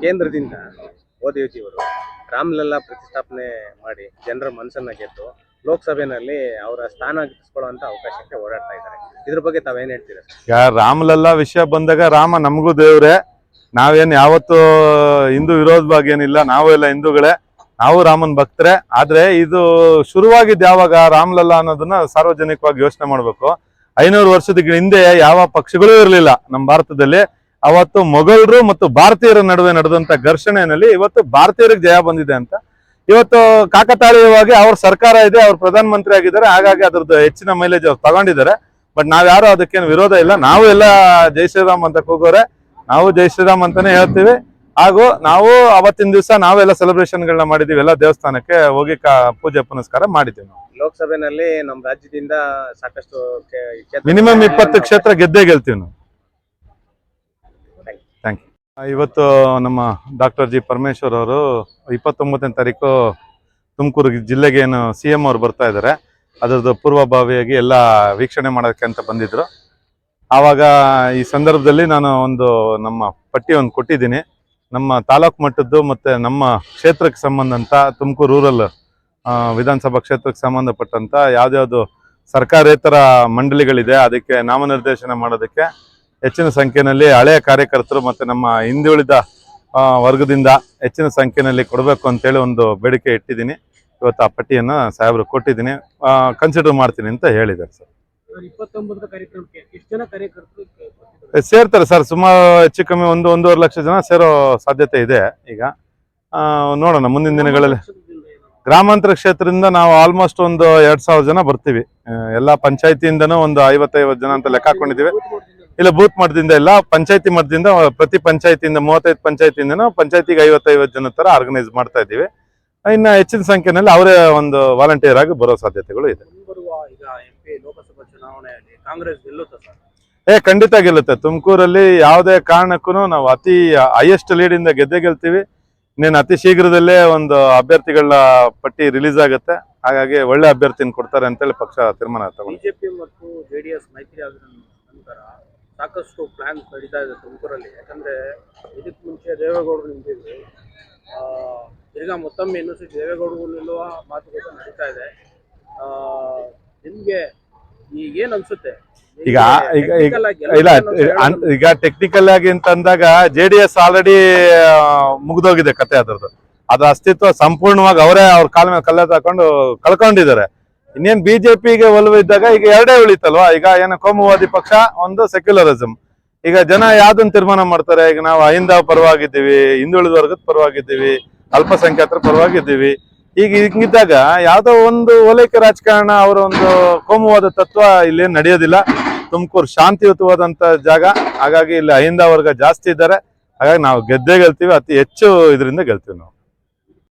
ಕೇಂದ್ರದಿಂದ ಮೋದಿಜಿಯವರು ರಾಮ್ಲಲ್ಲಾ ಪ್ರತಿಷ್ಠಾಪನೆ ಮಾಡಿ ಜನರ ಮನಸ್ಸನ್ನ ಗೆದ್ದು ಲೋಕಸಭೆಯಲ್ಲಿ ಅವರ ಸ್ಥಾನ ಗಿಟ್ಟಿಸ್ಕೊಳ್ಳುವಂತ ಅವಕಾಶಕ್ಕೆ ಓಡಾಡ್ತಾ ಇದ್ದಾರೆ. ಇದ್ರ ಬಗ್ಗೆ ತಾವೇನ್ ಹೇಳ್ತೀರಾ? ಈಗ ರಾಮಲಲ್ಲ ವಿಷಯ ಬಂದಾಗ ರಾಮ ನಮಗೂ ದೇವ್ರೆ. ನಾವೇನ್ ಯಾವತ್ತು ಹಿಂದೂ ವಿರೋಧವಾಗಿ ಏನಿಲ್ಲ. ನಾವು ಎಲ್ಲ ಹಿಂದೂಗಳೇ. ನಾವು ರಾಮನ್ ಭಕ್ತರೆ. ಆದ್ರೆ ಇದು ಶುರುವಾಗಿದ್ದು ಯಾವಾಗ ರಾಮಲಲ್ಲಾ ಅನ್ನೋದನ್ನ ಸಾರ್ವಜನಿಕವಾಗಿ ಯೋಚನೆ ಮಾಡ್ಬೇಕು. ಐನೂರು ವರ್ಷದ ಹಿಂದೆ ಯಾವ ಪಕ್ಷಗಳೂ ಇರಲಿಲ್ಲ ನಮ್ಮ ಭಾರತದಲ್ಲಿ. ಅವತ್ತು ಮೊಘಲರು ಮತ್ತು ಭಾರತೀಯರ ನಡುವೆ ನಡೆದಂತ ಘರ್ಷಣೆಯಲ್ಲಿ ಇವತ್ತು ಭಾರತೀಯರಿಗೆ ಜಯ ಬಂದಿದೆ ಅಂತ. ಇವತ್ತು ಕಾಕತಾಳೀಯವಾಗಿ ಅವ್ರ ಸರ್ಕಾರ ಇದೆ ಅವ್ರ ಪ್ರಧಾನ ಮಂತ್ರಿ ಆಗಿದ್ದಾರೆ ಹಾಗಾಗಿ ಅದ್ರದ್ದು ಹೆಚ್ಚಿನ ಮೈಲೇಜ್ ಅವ್ರು ತಗೊಂಡಿದ್ದಾರೆ. ಬಟ್ ನಾವ್ಯಾರು ಅದಕ್ಕೇನು ವಿರೋಧ ಇಲ್ಲ. ನಾವು ಎಲ್ಲ ಜೈ ಶ್ರೀರಾಮ್ ಅಂತ ಕೂಗೋರೆ ನಾವು ಜೈ ಶ್ರೀರಾಮ್ ಅಂತಾನೆ ಹೇಳ್ತೀವಿ. ಹಾಗೂ ನಾವು ಅವತ್ತಿನ ದಿವಸ ನಾವೆಲ್ಲ ಸೆಲೆಬ್ರೇಷನ್ಗಳನ್ನ ಮಾಡಿದೀವಿ ಎಲ್ಲ ದೇವಸ್ಥಾನಕ್ಕೆ ಹೋಗಿ ಕಾ- ಪೂಜೆ ಪುನಸ್ಕಾರ ಮಾಡಿದ್ದೀವಿ ನಾವು. ಲೋಕಸಭೆನಲ್ಲಿ ನಮ್ಮ ರಾಜ್ಯದಿಂದ ಸಾಕಷ್ಟು ಮಿನಿಮಮ್ ಇಪ್ಪತ್ತು ಕ್ಷೇತ್ರ ಗೆದ್ದೇ ಗೆಲ್ತೀವಿ ನಾವು. ಇವತ್ತು ನಮ್ಮ ಡಾಕ್ಟರ್ ಜಿ ಪರಮೇಶ್ವರ್ ಅವರು ಇಪ್ಪತ್ತೊಂಬತ್ತನೇ ತಾರೀಕು ತುಮಕೂರು ಜಿಲ್ಲೆಗೆ ಏನು ಸಿ ಎಂ ಅವರು ಬರ್ತಾ ಇದ್ದಾರೆ. ಅದರದ್ದು ಪೂರ್ವಭಾವಿಯಾಗಿ ಎಲ್ಲ ವೀಕ್ಷಣೆ ಮಾಡೋಕ್ಕೆ ಅಂತ ಬಂದಿದ್ರು. ಆವಾಗ ಈ ಸಂದರ್ಭದಲ್ಲಿ ನಾನು ಒಂದು ನಮ್ಮ ಪಟ್ಟಿ ಒಂದು ಕೊಟ್ಟಿದ್ದೀನಿ. ನಮ್ಮ ತಾಲೂಕು ಮಟ್ಟದ್ದು ಮತ್ತು ನಮ್ಮ ಕ್ಷೇತ್ರಕ್ಕೆ ಸಂಬಂಧಂತ ತುಮಕೂರು ರೂರಲ್ ವಿಧಾನಸಭಾ ಕ್ಷೇತ್ರಕ್ಕೆ ಸಂಬಂಧಪಟ್ಟಂಥ ಯಾವುದ್ಯಾವುದು ಸರ್ಕಾರೇತರ ಮಂಡಳಿಗಳಿದೆ, ಅದಕ್ಕೆ ನಾಮನಿರ್ದೇಶನ ಮಾಡೋದಕ್ಕೆ ಹೆಚ್ಚಿನ ಸಂಖ್ಯೆಯಲ್ಲಿ ಹಳೆಯ ಕಾರ್ಯಕರ್ತರು ಮತ್ತು ನಮ್ಮ ಹಿಂದುಳಿದ ವರ್ಗದಿಂದ ಹೆಚ್ಚಿನ ಸಂಖ್ಯೆಯಲ್ಲಿ ಕೊಡಬೇಕು ಅಂತೇಳಿ ಒಂದು ಬೇಡಿಕೆ ಇಟ್ಟಿದ್ದೀನಿ. ಇವತ್ತು ಆ ಪಟ್ಟಿಯನ್ನು ಸಾಹೇಬ್ರು ಕೊಟ್ಟಿದ್ದೀನಿ. ಕನ್ಸಿಡರ್ ಮಾಡ್ತೀನಿ ಅಂತ ಹೇಳಿದ್ದಾರೆ ಸರ್. ಸೇರ್ತಾರೆ ಸರ್ ಸುಮಾರು ಹೆಚ್ಚು ಕಮ್ಮಿ ಒಂದು ಒಂದೂವರೆ ಲಕ್ಷ ಜನ ಸೇರೋ ಸಾಧ್ಯತೆ ಇದೆ ಈಗ. ನೋಡೋಣ ಮುಂದಿನ ದಿನಗಳಲ್ಲಿ. ಗ್ರಾಮಾಂತರ ಕ್ಷೇತ್ರದಿಂದ ನಾವು ಆಲ್ಮೋಸ್ಟ್ ಒಂದು ಎರಡ್ ಸಾವಿರ ಜನ ಬರ್ತೀವಿ. ಎಲ್ಲ ಪಂಚಾಯತಿಯಿಂದನೂ ಒಂದು ಐವತ್ತೈವತ್ತು ಜನ ಅಂತ ಲೆಕ್ಕ ಹಾಕೊಂಡಿದ್ದೀವಿ. ಇಲ್ಲ ಬೂತ್ ಮಟ್ಟದಿಂದ ಇಲ್ಲ ಪಂಚಾಯತಿ ಮಟ್ಟದಿಂದ ಪ್ರತಿ ಪಂಚಾಯತಿಯಿಂದ ಮೂವತ್ತೈದು ಪಂಚಾಯತಿಯಿಂದ ಪಂಚಾಯತಿಗೆ ಐವತ್ತೈವತ್ತು ಜನ ತರ ಆರ್ಗನೈಸ್ ಮಾಡ್ತಾ ಇದ್ದೀವಿ. ಇನ್ನು ಹೆಚ್ಚಿನ ಸಂಖ್ಯೆನಲ್ಲಿ ಅವರೇ ಒಂದು ವಾಲಂಟಿಯರ್ ಆಗಿ ಬರೋ ಸಾಧ್ಯತೆಗಳು ಇದೆ. ಮುಂಬರುವ ಈಗ ಎಂ ಲೋಕಸಭಾ ಚುನಾವಣೆಯಲ್ಲಿ ಕಾಂಗ್ರೆಸ್ ಗೆಲ್ಲುತ್ತಾ ಸರ್? ಏ ಖಂಡಿತ ಗೆಲ್ಲುತ್ತೆ. ತುಮಕೂರಲ್ಲಿ ಯಾವುದೇ ಕಾರಣಕ್ಕೂ ನಾವು ಅತಿ ಹೈಯೆಸ್ಟ್ ಲೀಡ್ ಇಂದ ಗೆದ್ದೆ ಗೆಲ್ತೀವಿ. ಇನ್ನೇನು ಅತಿ ಶೀಘ್ರದಲ್ಲೇ ಒಂದು ಅಭ್ಯರ್ಥಿಗಳ ಪಟ್ಟಿ ರಿಲೀಸ್ ಆಗುತ್ತೆ. ಹಾಗಾಗಿ ಒಳ್ಳೆ ಅಭ್ಯರ್ಥಿನ ಕೊಡ್ತಾರೆ ಅಂತೇಳಿ ಪಕ್ಷ ತೀರ್ಮಾನ ತಗೊಂಡು ಬಿಜೆಪಿ ಮತ್ತು ಜೆಡಿಎಸ್ ಮೈತ್ರಿ ಆದ ನಂತರ ಸಾಕಷ್ಟು ಪ್ಲಾನ್ ನಡೀತಾ ಇದೆ ತುಮಕೂರಲ್ಲಿ. ಯಾಕಂದ್ರೆ ಇದಕ್ಕೆ ಮುಂಚೆ ದೇವೇಗೌಡರು ನಿಂತಿದ್ರು. ಆ, ಈಗ ಮತ್ತೊಮ್ಮೆ ಇನ್ನೂ ಸಹ ದೇವೇಗೌಡರು ನಿಲ್ಲುವ ಮಾತುಕತೆ ನಡೀತಾ ಇದೆ. ಆ, ನಿಮ್ಗೆ ಈಗ ಏನ್ ಅನ್ಸುತ್ತೆ? ಈಗ ಈಗ ಇಲ್ಲ ಈಗ ಟೆಕ್ನಿಕಲ್ ಆಗಿ ಅಂತ ಅಂದಾಗ ಜೆ ಡಿ ಎಸ್ ಆಲ್ರೆಡಿ ಮುಗ್ದೋಗಿದೆ ಕತೆ ಅದ್ರದ್ದು. ಅದ್ರ ಅಸ್ತಿತ್ವ ಸಂಪೂರ್ಣವಾಗಿ ಅವರೇ ಅವ್ರ ಕಾಲ ಮೇಲೆ ಕಲ್ಲ ತಕೊಂಡು ಕಳ್ಕೊಂಡಿದ್ದಾರೆ. ಇನ್ನೇನ್ ಬಿಜೆಪಿಗೆ ಒಲವು ಇದ್ದಾಗ ಈಗ ಎರಡೇ ಉಳಿತಲ್ವಾ? ಈಗ ಏನು ಕೋಮುವಾದಿ ಪಕ್ಷ, ಒಂದು ಸೆಕ್ಯುಲರಿಸಂ ಈಗ ಜನ ಯಾವ್ದನ್ನ ತೀರ್ಮಾನ ಮಾಡ್ತಾರೆ? ಈಗ ನಾವು ಅಹಿಂದ ಪರವಾಗಿದ್ದೀವಿ, ಹಿಂದುಳಿದ ವರ್ಗದ ಪರವಾಗಿದ್ದೀವಿ, ಅಲ್ಪಸಂಖ್ಯಾತರ ಪರವಾಗಿದ್ದೀವಿ. ಈಗ ಹಿಂಗಿದ್ದಾಗ ಯಾವ್ದೋ ಒಂದು ಓಲೈಕೆ ರಾಜಕಾರಣ ಅವರ ಒಂದು ಕೋಮುವಾದ ತತ್ವ ಇಲ್ಲಿ ನಡೆಯೋದಿಲ್ಲ. ತುಮಕೂರು ಶಾಂತಿಯುತವಾದಂತ ಜಾಗ. ಹಾಗಾಗಿ ಇಲ್ಲಿ ಅಹಿಂದ ವರ್ಗ ಜಾಸ್ತಿ ಇದ್ದಾರೆ. ಹಾಗಾಗಿ ನಾವು ಗೆದ್ದೇ ಗೆಲ್ತೀವಿ. ಅತಿ ಹೆಚ್ಚು ಇದರಿಂದ ಗೆಲ್ತೀವಿ ನಾವು.